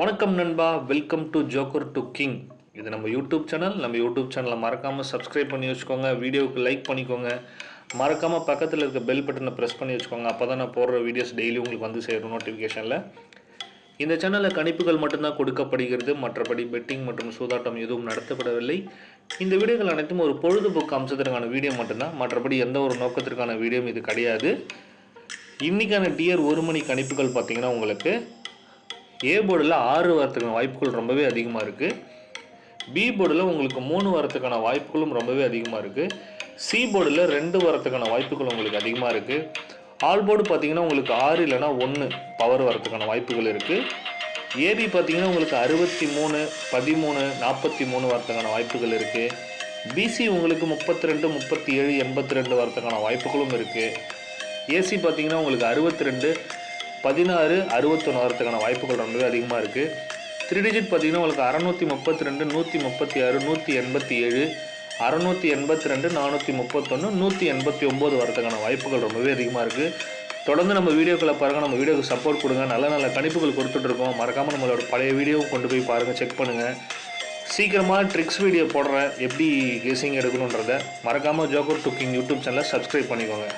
வணக்கம் நண்பா. Welcome to Joker to King இது நம்ம யூடியூப் சேனல் நம்ம யூடியூப் சேனலை மறக்காமல் சப்ஸ்கிரைப் பண்ணி வச்சுக்கோங்க. வீடியோவுக்கு லைக் பண்ணிக்கோங்க. மறக்காமல் பக்கத்தில் இருக்க பெல் பட்டனை ப்ரெஸ் பண்ணி வச்சுக்கோங்க. அப்போ தான் நான் போடுற வீடியோஸ் டெய்லி உங்களுக்கு வந்து சேரும் நோட்டிஃபிகேஷனில் இந்த சேனலில் கணிப்புகள் மட்டும்தான் கொடுக்கப்படுகிறது. மற்றபடி பெட்டிங் மற்றும் சூதாட்டம் எதுவும் நடத்தப்படவில்லை. இந்த வீடியோக்கள் அனைத்தும் ஒரு பொழுதுபோக்கு அம்சத்திற்கான வீடியோ மட்டும்தான். மற்றபடி எந்த ஒரு நோக்கத்திற்கான வீடியோவும் இது கிடையாது. இன்றைக்கான டியர் ஒரு மணி கணிப்புகள் பார்த்தீங்கன்னா உங்களுக்கு ஏ போர்டில் ஆறு வரத்துக்கான வாய்ப்புகள் ரொம்பவே அதிகமாக இருக்குது பி போர்டில் உங்களுக்கு மூணு வரத்துக்கான வாய்ப்புகளும் ரொம்பவே அதிகமாக இருக்குது சி போர்டில் ரெண்டு வரத்துக்கான வாய்ப்புகள் உங்களுக்கு அதிகமாக இருக்குது ஆல் போர்டு பார்த்தீங்கன்னா உங்களுக்கு ஆறு இல்லைன்னா ஒன்று பவர் வரத்துக்கான வாய்ப்புகள் இருக்குது ஏபி பார்த்தீங்கன்னா உங்களுக்கு அறுபத்தி மூணு பதிமூணு நாற்பத்தி மூணு வரத்துக்கான வாய்ப்புகள் இருக்குது பிசி உங்களுக்கு முப்பத்தி ரெண்டு முப்பத்தி ஏழு எண்பத்தி ரெண்டு வரத்துக்கான வாய்ப்புகளும் இருக்குது ஏசி பார்த்தீங்கன்னா உங்களுக்கு அறுபத்தி ரெண்டு பதினாறு அறுபத்தொன்று வரத்துக்கான வாய்ப்புகள் ரொம்பவே அதிகமாக இருக்குது த்ரீ டிஜிட் பார்த்தீங்கன்னா உங்களுக்கு அறநூற்றி முப்பத்தி ரெண்டு நூற்றி முப்பத்தி ஆறு நூற்றி எண்பத்தி ஏழு அறநூற்றி எண்பத்தி ரெண்டு நானூற்றி முப்பத்தொன்று நூற்றி எண்பத்தி ஒம்பது வரத்துக்கான வாய்ப்புகள் ரொம்பவே அதிகமாக இருக்குது தொடர்ந்து நம்ம வீடியோக்களை பாருங்கள் நம்ம வீடியோக்கு சப்போர்ட் கொடுங்க. நல்ல நல்ல கணிப்புகள் கொடுத்துட்ருக்கோம் மறக்காமல் நம்மளோட பழைய வீடியோவும் கொண்டு போய் பாருங்கள் செக் பண்ணுங்கள் சீக்கிரமாக ட்ரிக்ஸ் வீடியோ போடுறேன் எப்படி கேசிங் எடுக்கணுன்றதை மறக்காமல் ஜோக்கர் குக்கிங் யூடியூப் சேனலை சப்ஸ்கிரைப் பண்ணிக்கோங்க.